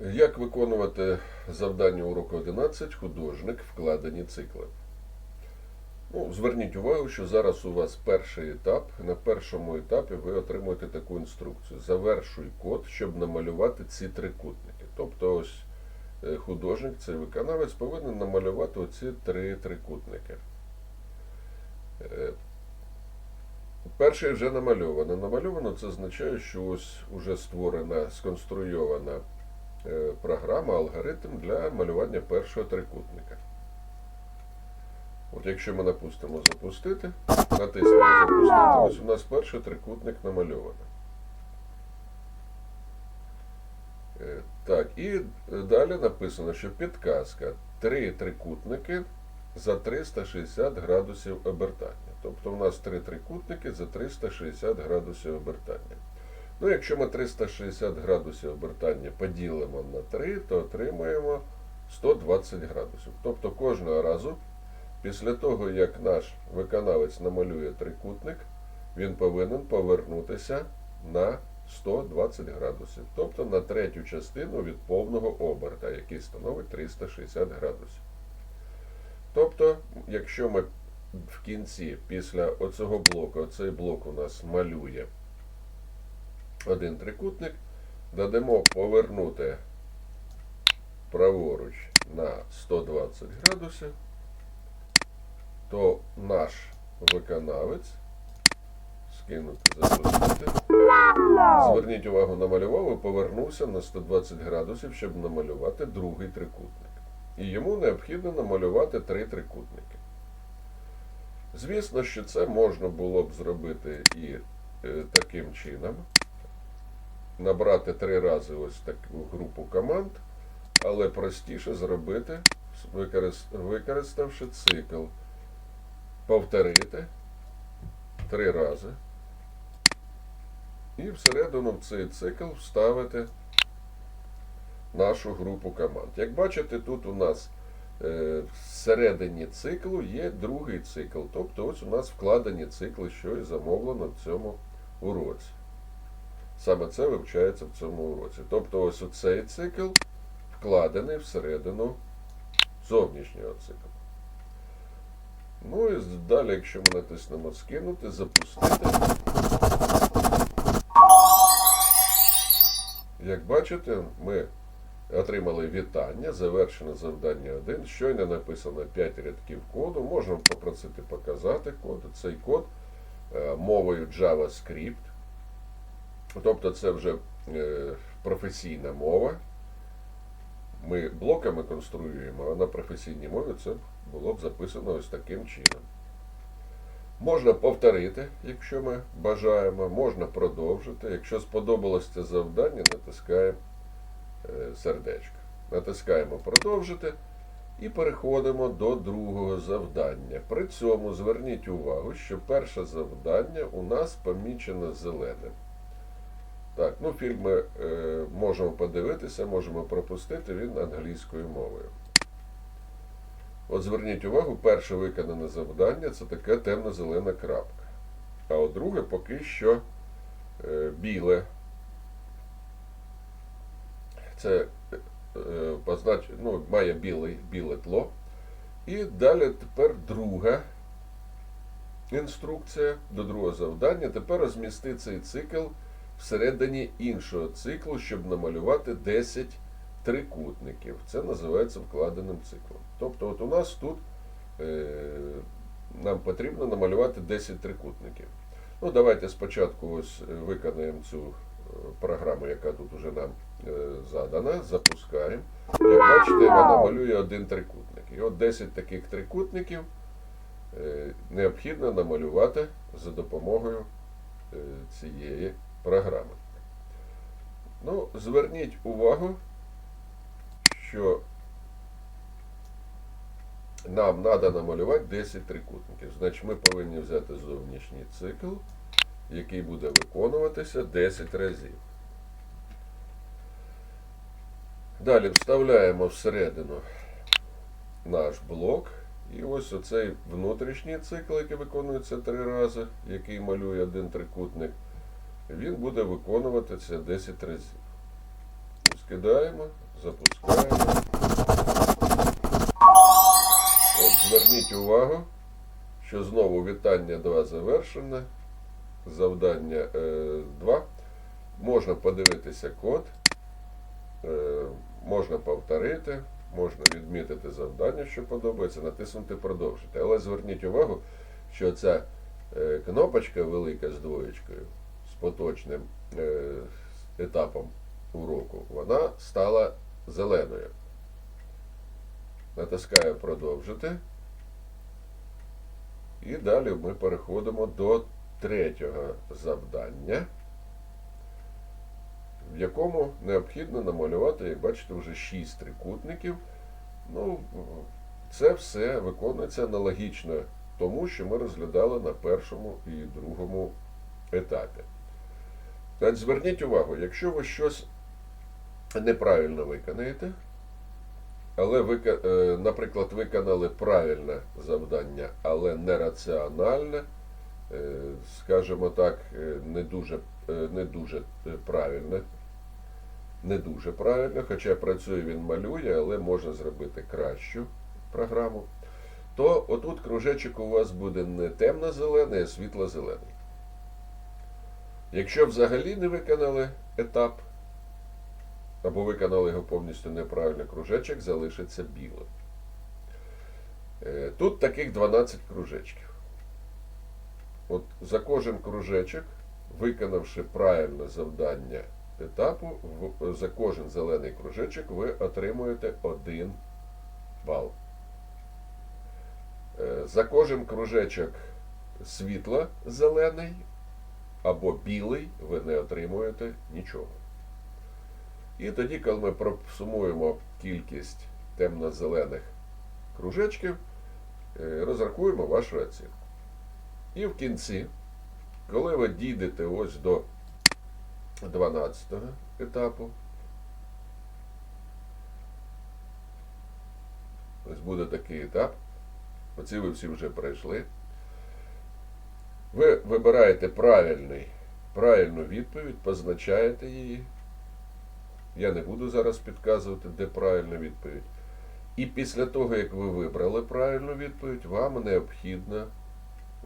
Як виконувати завдання уроку 11 художник вкладені цикли? Ну, зверніть увагу, що зараз у вас перший етап. На першому етапі ви отримуєте таку інструкцію. Завершуй код, щоб намалювати ці трикутники. Тобто, ось е, художник, цей виконавець повинен намалювати оці три трикутники. Е, Перший вже намальовано. Намальовано це означає, що ось уже створена, сконструйована програма, алгоритм для малювання першого трикутника. От якщо ми напустимо запустити, натиснемо запустити, ось у нас перший трикутник намальовано. Е, Так, і далі написано, що підказка. Три трикутники за 360 градусів обертання. Тобто у нас три трикутники за 360 градусів обертання. Ну, якщо ми 360 градусів обертання поділимо на 3, то отримаємо 120 градусів. Тобто кожного разу, після того, як наш виконавець намалює трикутник, він повинен повернутися на 120 градусів. Тобто на третю частину від повного оберта, який становить 360 градусів. Тобто, якщо ми в кінці, після оцього блоку, оцей блок у нас малює один трикутник, додамо повернути праворуч на 120 градусів, то наш виконавець скинути запустити. Зверніть увагу, намалював і повернувся на 120 градусів, щоб намалювати другий трикутник. І йому необхідно намалювати три трикутники. Звісно, що це можна було б зробити і е, таким чином. Набрати три рази ось таку групу команд, але простіше зробити, використавши цикл. Повторити три рази. І всередину в цей цикл вставити нашу групу команд. Як бачите, тут у нас е, всередині циклу є другий цикл. Тобто ось у нас вкладені цикли, що і замовлено в цьому уроці. Саме це вивчається в цьому уроці. Тобто ось оцей цикл вкладений всередину зовнішнього циклу. Ну і далі, якщо ми натиснемо скинути, запустити. Як бачите, ми отримали вітання, завершено завдання 1. Щойно написано 5 рядків коду. Можна попросити показати код. Цей код е, мовою JavaScript. Тобто це вже е, професійна мова. Ми блоками конструюємо, а на професійній мові це було б записано ось таким чином. Можна повторити, якщо ми бажаємо, можна продовжити. Якщо сподобалось це завдання, натискаємо е, сердечко. Натискаємо продовжити і переходимо до другого завдання. При цьому зверніть увагу, що перше завдання у нас помічено зеленим. Так, ну фільм ми е, можемо подивитися, можемо пропустити, він англійською мовою. От зверніть увагу, перше виконане завдання це така темно-зелена крапка. А от друге поки що е, біле. Це е, ну, має білий, біле тло. І далі тепер друга інструкція до другого завдання. Тепер розмісти цей цикл всередині іншого циклу, щоб намалювати 10 трикутників. Це називається вкладеним циклом. Тобто, от у нас тут е, нам потрібно намалювати 10 трикутників. Ну, давайте спочатку ось е, виконаємо цю е, програму, яка тут уже нам е, задана, запускаємо. Як бачите, вона малює один трикутник. І от 10 таких трикутників е, необхідно намалювати за допомогою цієї програми. Ну, зверніть увагу, що нам треба намалювати 10 трикутників. Значить, ми повинні взяти зовнішній цикл, який буде виконуватися 10 разів. Далі вставляємо всередину наш блок. І ось оцей внутрішній цикл, який виконується три рази, який малює один трикутник, він буде виконуватися 10 разів. Скидаємо, Запускаємо. От, зверніть увагу, що знову вітання 2 завершене. Завдання 2. Можна подивитися код, е, можна повторити, можна відмітити завдання, що подобається, натиснути продовжити. Але зверніть увагу, що ця е, кнопочка велика з двоєчкою, поточним е, етапом уроку, вона стала зеленою. Натискаю продовжити. І далі ми переходимо до третього завдання, в якому необхідно намалювати, як бачите, вже 6 трикутників. Ну, це все виконується аналогічно тому, що ми розглядали на першому і другому етапі. Так, зверніть увагу, якщо ви щось неправильно виконаєте, але ви, е, наприклад, виконали правильне завдання, але нераціональне, е, скажімо так, е, не дуже, не дуже правильне, не дуже правильно, хоча працює він малює, але можна зробити кращу програму, то отут кружечок у вас буде не темно-зелений, а світло-зелений. Якщо взагалі не виконали етап, або виконали його повністю неправильно, кружечок залишиться білим. Е, Тут таких 12 кружечків. От за кожен кружечок, виконавши правильне завдання етапу, за кожен зелений кружечок ви отримуєте 1 бал. Е, За кожен кружечок світло-зелений або білий ви не отримуєте нічого. І тоді, коли ми просумуємо кількість темно-зелених кружечків, е, розрахуємо вашу оцінку. І в кінці, коли ви дійдете ось до 12 етапу, ось буде такий етап. Оці ви всі вже пройшли. Ви вибираєте правильний, правильну відповідь, позначаєте її. Я не буду зараз підказувати, де правильна відповідь. І після того, як ви вибрали правильну відповідь, вам необхідно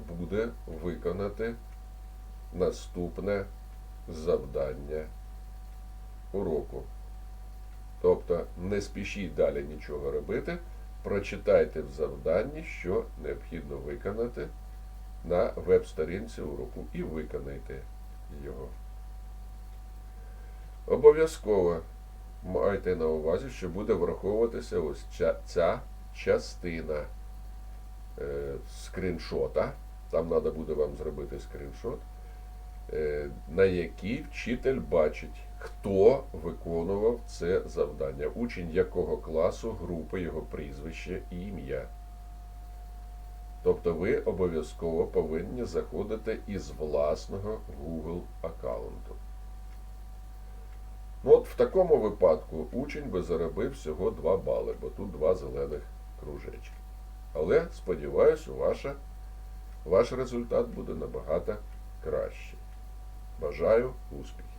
буде виконати наступне завдання уроку. Тобто не спішіть далі нічого робити, прочитайте в завданні, що необхідно виконати на веб-сторінці уроку і виконайте його. Обов'язково майте на увазі, що буде враховуватися ось ця, ця частина е, скріншота. Там треба буде вам зробити скріншот, е, на який вчитель бачить, хто виконував це завдання, учень якого класу, групи, його прізвище і ім'я. Тобто ви обов'язково повинні заходити із власного Google аккаунту. Ну от в такому випадку учень би заробив всього 2 бали, бо тут два зелених кружечки. Але сподіваюся, ваша, ваш результат буде набагато кращий. Бажаю успіхів!